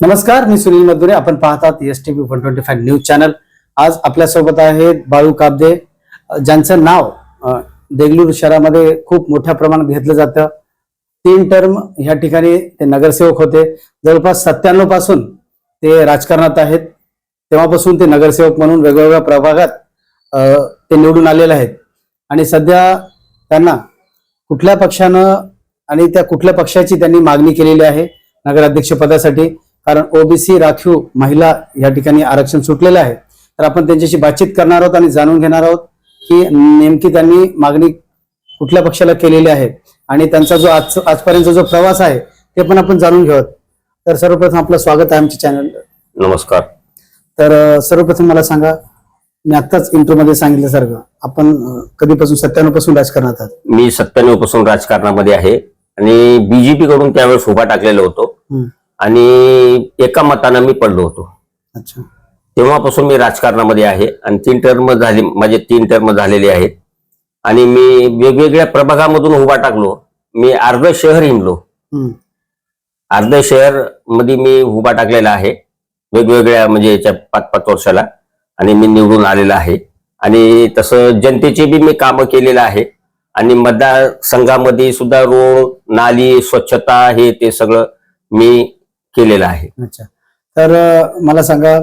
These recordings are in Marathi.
नमस्कार मी सुनील मधुरे. आपण पाहतात S T V one twenty five news channel आज आपल्यासोबत आहेत बाळू काबदे ज्यांचं नाव देगलूर शहरामध्ये खूप मोठ्या प्रमाणात घेतलं जातं. तीन टर्म ह्या ठिकाणी ते नगरसेवक होते. जवळपास सत्त्याण्णवपासून ते राजकारणात आहेत. तेव्हापासून ते नगरसेवक म्हणून वेगवेगळ्या प्रभागात ते निवडून आलेले आहेत. आणि सध्या त्यांना कुठल्या पक्षानं आणि त्या कुठल्या पक्षाची त्यांनी मागणी केलेली आहे नगराध्यक्ष पदासाठी कारण ओबीसी राखीव महिला या ठिकाणी आरक्षण सुटलेलं आहे. तर आपण त्यांच्याशी बातचीत करणार आहोत आणि जाणून घेणार आहोत की नेमकी त्यांनी मागणी कुठल्या पक्षाला केलेली आहे आणि त्यांचा जो आज आजपर्यंतचा जो प्रवास आहे ते पण आपण जाणून घेऊयात तर सर्वप्रथम आपलं स्वागत आहे आमच्या चॅनल नमस्कार. तर सर्वप्रथम मला सांगा मी आत्ताच इंट्रो मध्ये सांगितल्यासारखं आपण कधीपासून सत्त्याण्णवपासून राजकारणात आहात? मी सत्त्याण्णवपासून राजकारणामध्ये आहे आणि बीजेपी कडून त्यावेळेस उभा टाकलेलो होतो. आणि एका मतानं मी पडलो होतो. अच्छा. तेव्हापासून मी राजकारणामध्ये आहे आणि तीन टर्म झाले माझे तीन टर्म झालेले आहेत. आणि मी वेगवेगळ्या प्रभागामधून उभा टाकलो. मी अर्ध शहर हिंडलो. अर्ध शहरमध्ये मी उभा टाकलेला आहे. वेगवेगळ्या म्हणजे याच्या पाच पाच वर्षाला. आणि मी निवडून आलेला आहे. आणि तसं जनतेचे बी मी कामं केलेलं आहे. आणि मतदारसंघामध्ये सुद्धा रोड नाली स्वच्छता हे ते सगळं मी केलेलं आहे. अच्छा. तर मला सांगा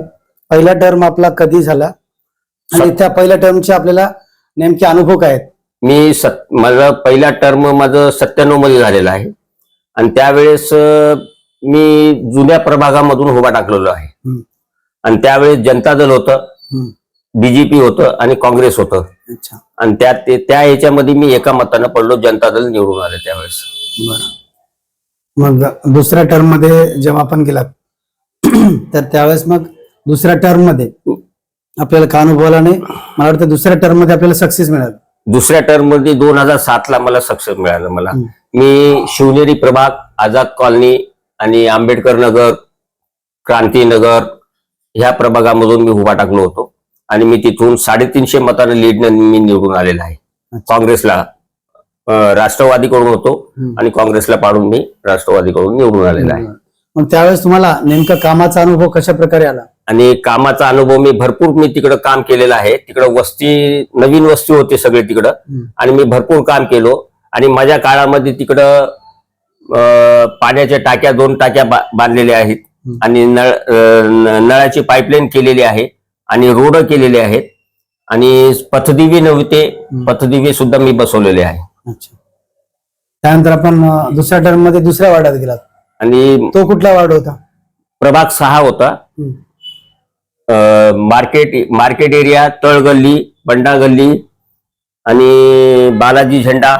पहिला टर्म आपला कधी झाला? आणि त्या पहिल्या टर्मचे आपल्याला नेमके अनुभव काय आहेत? मी सत माझं पहिला टर्म माझं सत्त्याण्णवमध्ये झालेलं आहे. आणि त्यावेळेस मी जुन्या प्रभागामधून उभा टाकलेलो आहे. आणि त्यावेळेस जनता दल होतं. बीजेपी होतं आणि काँग्रेस होतं. अच्छा. आणि त्या ह्याच्यामध्ये मी एका मतानं पडलो जनता दल निवडून आले त्यावेळेस. बरं. मग दुसऱ्या टर्ममध्ये जेव्हा आपण गेलात तर त्यावेळेस मग दुसऱ्या टर्ममध्ये आपल्याला का अनुभव आला नाही? मला वाटतं दुसऱ्या टर्ममध्ये आपल्याला सक्सेस मिळालं. दुसऱ्या टर्ममध्ये दोन हजार सात ला मला सक्सेस मिळालं मला. मी शिवनेरी प्रभाग आझाद कॉलनी आणि आंबेडकर नगर क्रांतीनगर ह्या प्रभागामधून मी उभा टाकलो होतो. आणि मी तिथून साडेतीनशे मतानं लीडनं मी निवडून आलेला आहे. काँग्रेसला राष्ट्रवादीकडून होतो. आणि काँग्रेसला पाडून मी राष्ट्रवादीकडून निवडून आलेला आहे. मग त्यावेळेस तुम्हाला नेमका कामाचा अनुभव कशा प्रकारे आला? आणि कामाचा अनुभव मी भरपूर मी तिकडं काम केलेलं आहे. तिकडं वस्ती नवीन वस्ती होते सगळे तिकडं. आणि मी भरपूर काम केलो. आणि माझ्या काळामध्ये तिकडं पाण्याच्या टाक्या दोन टाक्या बांधलेल्या आहेत. आणि नळ नळाची पाईपलाईन केलेली आहे. आणि रोड केलेले आहेत. आणि पथदिवे नव्हते. पथदिवे सुद्धा मी बसवलेले आहे. अच्छा. त्यानंतर आपण अं, दुसऱ्या टर्ममध्ये दुसऱ्या वार्डात गेलात. आणि तो कुठला वार्ड होता? प्रभाग सहा होता. हम्म. अं, market market area Talgalli Banda Galli आणि बालाजी झेंडा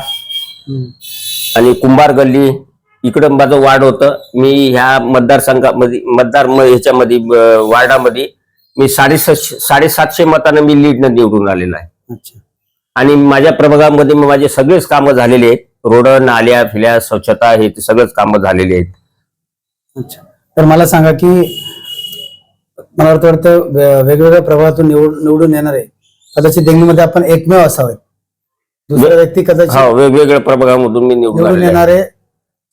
हम्म. आणि कुंभार गल्ली इकडं माझं वार्ड होतं. मी ह्या मतदारसंघामध्ये मतदार म- ह्याच्यामध्ये अं, वार्डामध्ये मी साडेसातशे साडेसातशे मतानं मी लीडनं निवडून आलेला आहे. अच्छा. आणि माझ्या प्रभागामध्ये माझे सगळेच कामं झालेले आहेत. रोड नाल्या फिल्या स्वच्छता हे ते सगळंच कामं झालेली आहेत. अच्छा. तर मला सांगा की मला वाटतं वाटतं वे- वेगवेगळ्या प्रभागातून निवड निवडून येणार आहे कदाचित दिल्लीमध्ये आपण एकमेव असावे दुसरा व्यक्ती कदाचित हा वेगवेगळ्या प्रभागामधून मी निवडून निवडून आलेलो आहे. येणार. आहे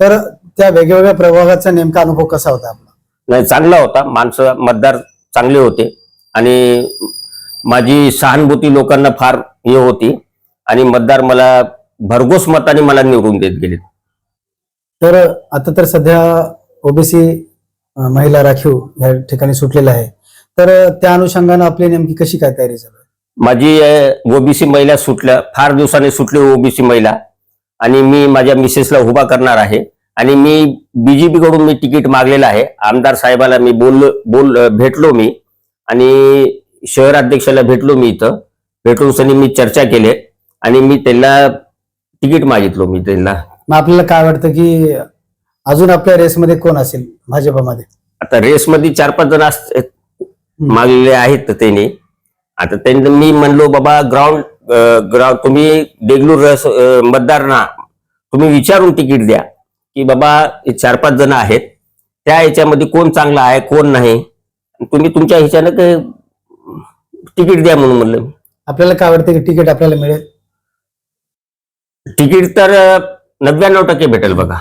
तर त्या वेगवेगळ्या प्रभागाचा नेमका अनुभव कसा होता आपला? नाही चांगला होता. माणसं मतदार चांगले होते. आणि माझी सहानुभूती लोकांना फार हे होती. आणि मतदार मला भरघोस मताने मला निवडून देत गेले. तर आता तर सध्या ओबीसी महिला राखीव या ठिकाणी सुटलेला आहे. तर त्या अनुषंगानं आपली नेमकी कशी काय तयारी आहे? माझी ओबीसी महिला सुटल्या. फार दिवसाने सुटली ओबीसी महिला. आणि मी माझ्या मिसेसला उभा करणार आहे. आणि मी बीजेपी कडून मी तिकीट मागलेलं आहे. आमदार साहेबाला मी बोललो बोल भेटलो मी. आणि शहराध्यक्षाला भेटलो मी इथं. भेटून सनी मी चर्चा केली आणि मी त्यांना तिकीट मागितलो मी त्यांना. मग आपल्याला काय वाटतं की अजून आपल्या रेसमध्ये कोण असेल भाजपामध्ये? आता रेसमध्ये चार पाच जण मागलेले आहेत त्यांनी. आता त्यांनी मी म्हणलो बाबा ग्राउंड ग्राउंड तुम्ही देगलूर रस मतदारांना तुम्ही विचारून तिकीट द्या की बाबा चार पाच जण आहेत त्या ह्याच्यामध्ये कोण चांगला आहे कोण नाही? तुम्ही तुमच्या ह्याच्यानं तिकीट द्या म्हणून म्हणलं. आपल्याला काय वाटतं की तिकीट आपल्याला मिळेल? तिकीट तर नव्याण्णव टक्के भेटेल बघा.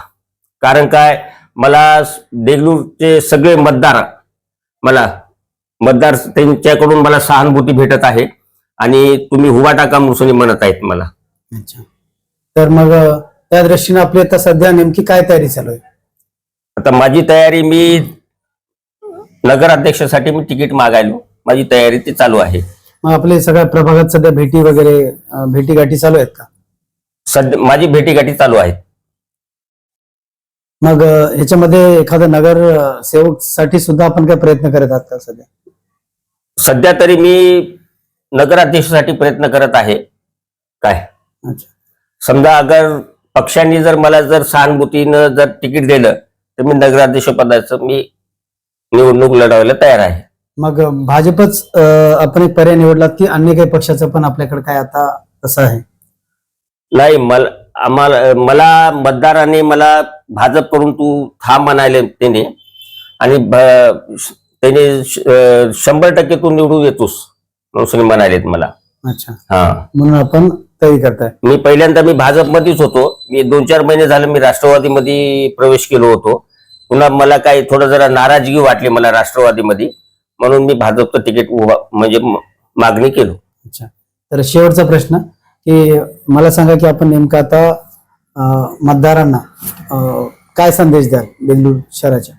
कारण काय मला देगलूरचे सगळे मतदार मला मतदार त्यांच्याकडून मला सहानुभूती भेटत आहे. आणि तुम्ही हुबा टाका मुसुनी म्हणत आहेत मला. अच्छा. तर मग त्या दृष्टीने आपली आता सध्या नेमकी काय तयारी चालू आहे? आता माझी तयारी मी नगराध्यक्षासाठी मी तिकीट मागायलो. माझी तयारी ती चालू आहे. मग आपले सगळ्या प्रभागात सध्या भेटी वगैरे अं, भेटीगाठी चालू आहेत का? सध्या माझी भेटीगाठी चालू आहे. मग अं, ह्याच्यामध्ये एखादा नगर सेवकसाठी सुद्धा आपण काय प्रयत्न करत आहात का सध्या? सध्या तरी मी नगराध्यक्षासाठी प्रयत्न करत आहे. काय? अच्छा. समजा अगर पक्षांनी जर मला जर सहानुभूतीनं जर तिकीट दिलं तर मी नगराध्यक्ष पदाचं मी निवडणूक लढवायला तयार आहे. मग भाजपच आपण एक पर्याय निवडलात की अन्य काही पक्षाचं पण आपल्याकडे काय आता तसं आहे? नाही मला आम्हाला मला मतदारांनी मला भाजप करून तू थांब म्हणाले त्याने आणि त्याने शंभर टक्के तू निवडून येतोस म्हणून म्हणालेत मला. अच्छा. हा. म्हणून आपण तयारी करताय. मी पहिल्यांदा मी भाजपमध्येच होतो. मी दोन चार महिने झाले मी राष्ट्रवादीमध्ये प्रवेश केलो होतो. पुन्हा मला काही थोडं जरा नाराजगी वाटली मला राष्ट्रवादीमध्ये. म्हणून मी भाजपचं तिकीट उभा म्हणजे मागणी केलो. अच्छा. तर शेवटचा प्रश्न की मला सांगा की आपण नेमकं आता मतदारांना काय संदेश द्याल बेंगळूर शहराच्या?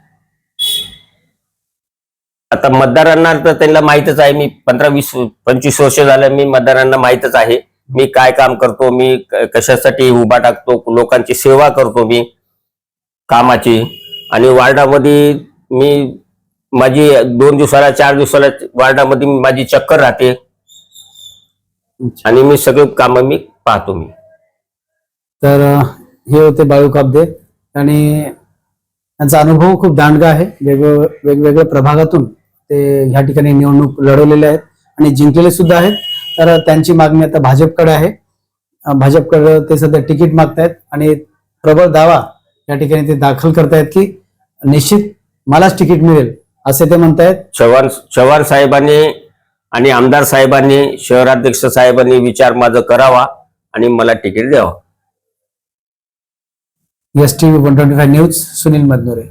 आता मतदारांना तर त्यांना माहितच आहे मी पंधरा वीस पंचवीस वर्ष झालं मी मतदारांना माहितच आहे. मी काय काम करतो मी कशासाठी उभा टाकतो लोकांची सेवा करतो मी कामाची. आणि वार्डामध्ये मी माझी दोन दिवसाला चार दिवसाला वार्डामध्ये माझी चक्कर राहते. आणि मी सगळे कामं मी पाहतो मी. तर हे होते बाळू काबदे आणि त्यांचा अनुभव खूप दांडगा आहे. वेगवेग वेगवेगळ्या प्रभागातून ते ह्या ठिकाणी निवडणूक लढवलेले आहेत आणि जिंकलेले सुद्धा आहेत. तर त्यांची मागणी आता भाजपकडे आहे. भाजपकडे ते सध्या तिकीट मागतायत आणि प्रबळ दावा या ठिकाणी ते दाखल करतायत की निश्चित मलाच तिकीट मिळेल. असे ते म्हणतायत? चव्हाण चव्हाण साहेबांनी आणि आमदार साहेबांनी शहराध्यक्ष साहेबांनी विचार माझा करावा आणि मला तिकीट द्यावं. S T one twenty five news Sunil Madanure.